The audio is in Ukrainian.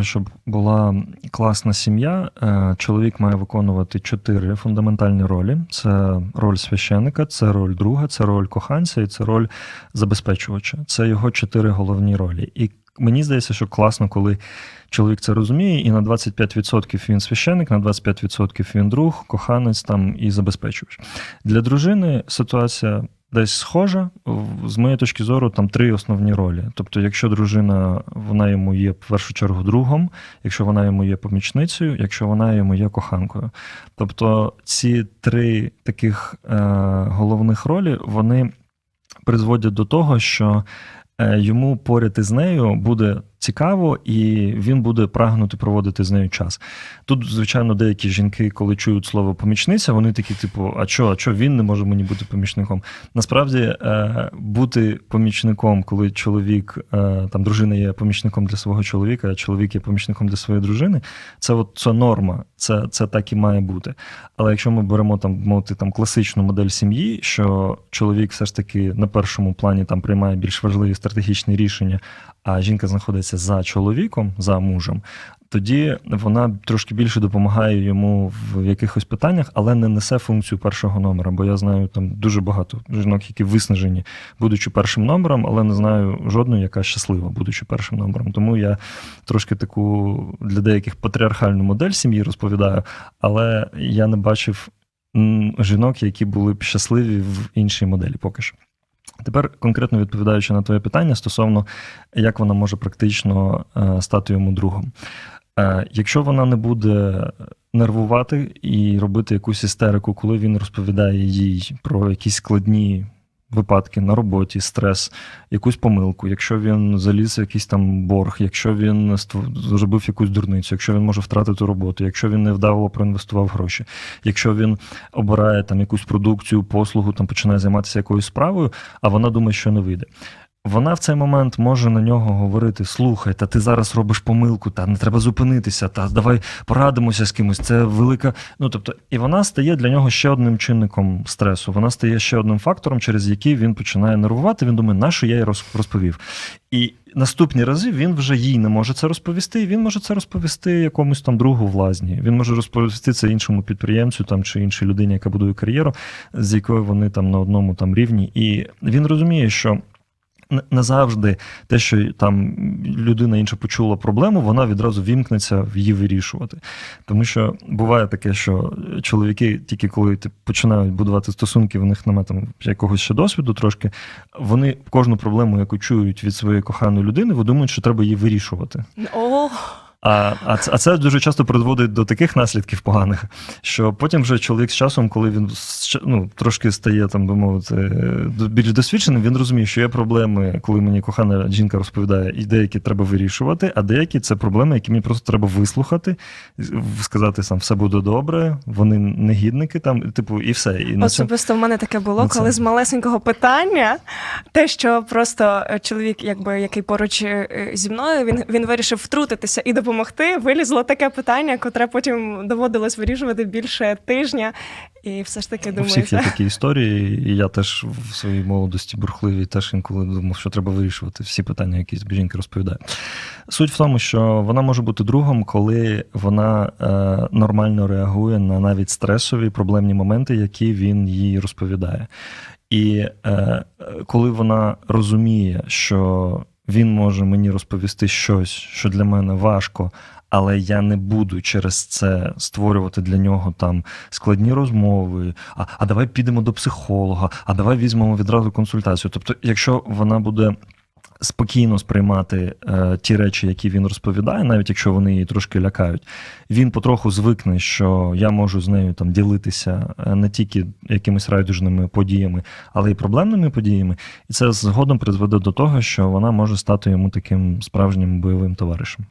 Щоб була класна сім'я, е, чоловік має виконувати чотири фундаментальні ролі: це роль священика, це роль друга, це роль коханця і це роль забезпечувача. Це його чотири головні ролі. І мені здається, що класно, коли чоловік це розуміє, і на 25% він священик, на 25% він друг, коханець там і забезпечувач. Для дружини ситуація. Десь схожа, з моєї точки зору, там три основні ролі. Тобто, якщо дружина вона йому є в першу чергу другом, якщо вона йому є помічницею, якщо вона йому є коханкою. Тобто ці три таких е, головних ролі вони призводять до того, що е, йому поряд із нею буде цікаво, і він буде прагнути проводити з нею час. Тут, звичайно, деякі жінки, коли чують слово помічниця, вони такі, типу, а що, а що він не може мені бути помічником? Насправді, е, бути помічником, коли чоловік, е, там дружина є помічником для свого чоловіка, а чоловік є помічником для своєї дружини, це от це норма, це, це так і має бути. Але якщо ми беремо там мовити там класичну модель сім'ї, що чоловік все ж таки на першому плані там приймає більш важливі стратегічні рішення, а жінка знаходиться за чоловіком, за мужем, тоді вона трошки більше допомагає йому в якихось питаннях, але не несе функцію першого номера. Бо я знаю там дуже багато жінок, які виснажені, будучи першим номером, але не знаю жодної, яка щаслива, будучи першим номером. Тому я трошки таку для деяких патріархальну модель сім'ї розповідаю, але я не бачив жінок, які були б щасливі в іншій моделі поки що. Тепер конкретно відповідаючи на твоє питання стосовно як вона може практично е, стати йому другом. Е, Якщо вона не буде нервувати і робити якусь істерику, коли він розповідає їй про якісь складні випадки на роботі, стрес, якусь помилку, якщо він заліз в якийсь там борг, якщо він зробив якусь дурницю, якщо він може втратити роботу, якщо він невдало проінвестував гроші, якщо він обирає там якусь продукцію, послугу, там починає займатися якоюсь справою, а вона думає, що не вийде. Вона в цей момент може на нього говорити: слухай, та ти зараз робиш помилку, та не треба зупинитися, та давай порадимося з кимось. Це велика. Ну тобто, і вона стає для нього ще одним чинником стресу. Вона стає ще одним фактором, через який він починає нервувати. Він думає, на що я їй роз- розповів. І наступні рази він вже їй не може це розповісти. Він може це розповісти якомусь там другу в лазні. Він може розповісти це іншому підприємцю там чи іншій людині, яка будує кар'єру, з якою вони там на одному там рівні. І він розуміє, що. Не- Не завжди те, що там людина інша почула проблему, вона відразу вімкнеться в її вирішувати. Тому що буває таке, що чоловіки, тільки коли ти починають будувати стосунки, в них немає там якогось ще досвіду трошки. Вони кожну проблему, яку чують від своєї коханої людини, вони думають, що треба її вирішувати. О, А, а, це, а це дуже часто призводить до таких наслідків поганих, що потім вже чоловік з часом, коли він ну, трошки стає там, би мовити, більш досвідченим, він розуміє, що є проблеми, коли мені кохана жінка розповідає, і деякі треба вирішувати, а деякі це проблеми, які мені просто треба вислухати, сказати сам все буде добре, вони негідники там, типу, і все. І особисто в мене таке було, це- коли з малесенького питання, те, що просто е, чоловік, якби який поруч е, е, зі мною, він, він вирішив втрутитися і допомогти. Вилізло таке питання, котре потім доводилось вирішувати більше тижня. І все ж таки У всіх є такі історії, і я теж в своїй молодості бурхливій теж інколи думав, що треба вирішувати всі питання, які жінки розповідає. Суть в тому, що вона може бути другом, коли вона е, нормально реагує на навіть стресові проблемні моменти, які він їй розповідає. І е, е, коли вона розуміє, що він може мені розповісти щось, що для мене важко, але я не буду через це створювати для нього там складні розмови. А, а давай підемо до психолога, а давай візьмемо відразу консультацію. Тобто, якщо вона буде. Спокійно сприймати е, ті речі, які він розповідає, навіть якщо вони її трошки лякають, він потроху звикне, що я можу з нею там ділитися е, не тільки якимись райдужними подіями, але й проблемними подіями. І це згодом призведе до того, що вона може стати йому таким справжнім бойовим товаришем.